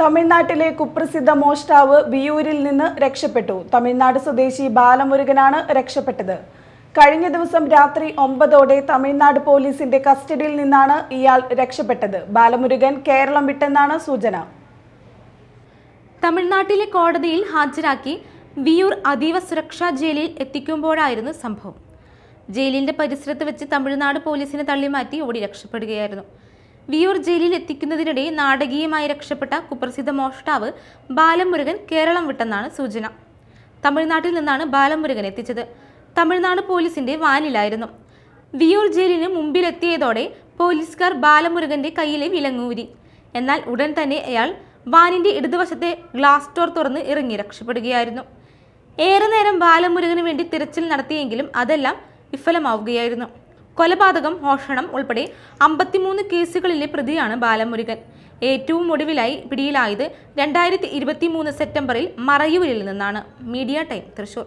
തമിഴ്നാട്ടിലെ കുപ്രസിദ്ധ മോഷ്ടാവ് വിയൂരിൽ നിന്ന് രക്ഷപ്പെട്ടു. തമിഴ്നാട് സ്വദേശി ബാലമുരുകനാണ് രക്ഷപ്പെട്ടത്. കഴിഞ്ഞ ദിവസം രാത്രി ഒമ്പതോടെ തമിഴ്നാട് പോലീസിന്റെ കസ്റ്റഡിയിൽ നിന്നാണ് ഇയാൾ രക്ഷപ്പെട്ടത്. ബാലമുരുകൻ കേരളം വിട്ടെന്നാണ് സൂചന. തമിഴ്നാട്ടിലെ കോടതിയിൽ ഹാജരാക്കി വിയൂർ അതീവ സുരക്ഷാ ജയിലിൽ എത്തിക്കുമ്പോഴായിരുന്നു സംഭവം. ജയിലിന്റെ പരിസരത്ത് വെച്ച് തമിഴ്നാട് പോലീസിനെ തള്ളിമാറ്റി ഓടി രക്ഷപ്പെടുകയായിരുന്നു. വിയൂർ ജയിലിൽ എത്തിക്കുന്നതിനിടെ നാടകീയമായി രക്ഷപ്പെട്ട കുപ്രസിദ്ധ മോഷ്ടാവ് ബാലമുരുകൻ കേരളം വിട്ടെന്നാണ് സൂചന. തമിഴ്നാട്ടിൽ നിന്നാണ് ബാലമുരുകൻ എത്തിച്ചത്. തമിഴ്നാട് പോലീസിന്റെ വാനിലായിരുന്നു. വിയൂർ ജയിലിന് മുമ്പിലെത്തിയതോടെ പോലീസുകാർ ബാലമുരുകന്റെ കയ്യിലെ വിലങ്ങൂരി. എന്നാൽ ഉടൻ തന്നെ അയാൾ വാനിന്റെ ഇടതുവശത്തെ ഗ്ലാസ് ഡോർ തുറന്ന് ഇറങ്ങി രക്ഷപ്പെടുകയായിരുന്നു. ഏറെ നേരം ബാലമുരുകന് വേണ്ടി തിരച്ചിൽ നടത്തിയെങ്കിലും അതെല്ലാം വിഫലമാവുകയായിരുന്നു. കൊലപാതകം മോഷണം ഉൾപ്പെടെ അമ്പത്തിമൂന്ന് കേസുകളിലെ പ്രതിയാണ് ബാലമുരുകൻ. ഏറ്റവും ഒടുവിലായി പിടിയിലായത് രണ്ടായിരത്തി സെപ്റ്റംബറിൽ മറയൂരിൽ നിന്നാണ്. Media time Thrissur